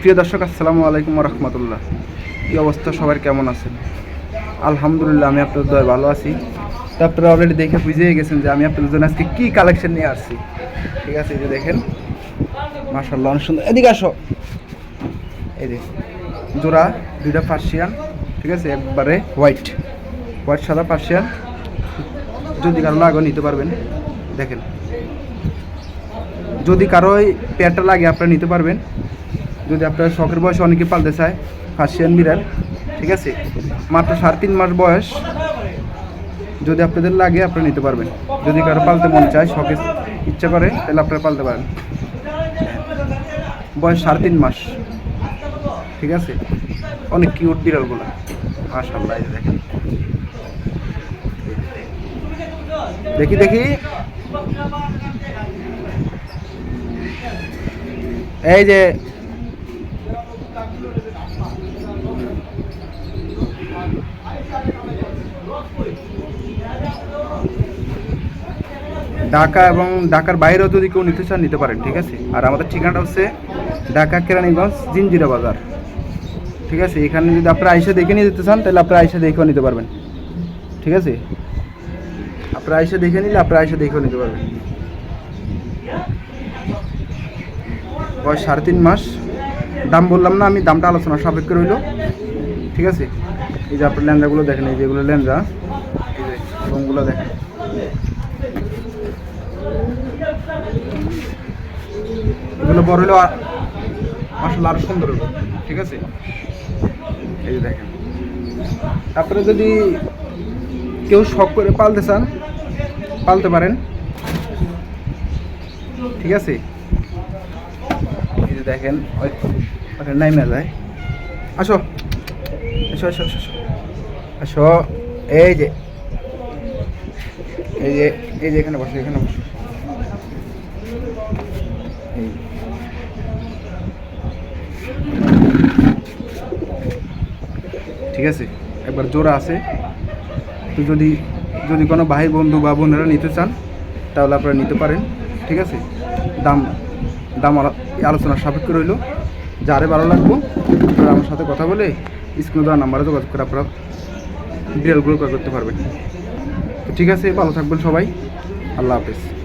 প্রিয় দর্শক, আসসালামু আলাইকুম রহমতুল্লাহ। কী অবস্থা? সবার কেমন আছেন? আলহামদুলিল্লাহ, আমি আপনাদের দয় ভালো আছি। তো আপনারা অলরেডি দেখে বুঝেই গেছেন যে আমি আপনাদের জন্য আজকে কী কালেকশন নিয়ে আসছি। ঠিক আছে, এই যে দেখেন। মার্শাল্লাহ অনেক সুন্দর। এদিকে আসো। এই যে, জোড়া, দুইটা পার্সিয়ান ঠিক আছে, একবারে হোয়াইট হোয়াইট সাদা পার্সিয়ান যদি কারও লাগো নিতে পারবেন। দেখেন। যদি কারও পেয়ারটা লাগে, আপনারা নিতে পারবেন। যদি আপনার শখের বয়সে অনেকে পালতে চায় ফার্সিয়ান বিড়াল ঠিক আছে? মাত্র সাড়ে তিন মাস বয়স। যদি আপনাদের লাগে, আপনারা নিতে পারবেন। যদি কারও পালতে মন চায়, শখে ইচ্ছা করে, তাহলে আপনারা পালতে পারেন। বয়স সাড়ে তিন মাস। ঠিক আছে? অনেক কিউট বিড়ালগুলো। মাশাল্লাহ দেখেন। দেখি দেখি। এই যে ঢাকা এবং ঢাকার বাইরেও যদি কেউ নিতে চান, নিতে পারেন, ঠিক আছে? আর আমাদের ঠিকানাটা হচ্ছে ঢাকা কেরানীগঞ্জ জিনজিরা বাজার, ঠিক আছে? এখানে যদি আপনারা আইসা দেখে নিয়ে যেতে চান, তাহলে আপনারা আইসা দেখেও নিতে পারবেন, ঠিক আছে? আপনারা আইসা দেখে নিলে আপনারা আইসা দেখেও নিতে পারবেন। বয়স সাড়ে তিন মাস। দাম বললাম না, আমি দামটা আলোচনা সাপেক্ষ রইল। ঠিক আছে? এই যে আপনার ল্যান্ডাগুলো দেখেন, এই যেগুলো ল্যান্ডা রঙগুলো দেখেন। এগুলো বড় হলেও আসলে আরও সুন্দর হবে। ঠিক আছে? এই যে দেখেন। আপনারা যদি কেউ শখ করে পালতে চান, পালতে পারেন। ঠিক আছে? দেখেন, ওই ওটা নাইমে যায়। আসো। আসো আসো আসো আসো। এই যে এই যে এই যে এখানে বসো এখানে বসো। ঠিক আছে? একবার জোড়া আছে। তো যদি যদি কোনো ভাই বন্ধু বা বোনেরা নিতে চান, তাহলে আপনারা নিতে পারেন। ঠিক আছে? দাম দাম আলো- আলোচনার সাপেক্ষ রইল। যারে ভালো লাগবো, আপনারা আমার সাথে কথা বলে স্ক্রিনে দেওয়ার নাম্বারে যোগাযোগ করে আপনারা বিড়ালগুলো করতে পারবেন। ঠিক আছে, ভালো থাকবেন সবাই। আল্লাহ হাফেজ।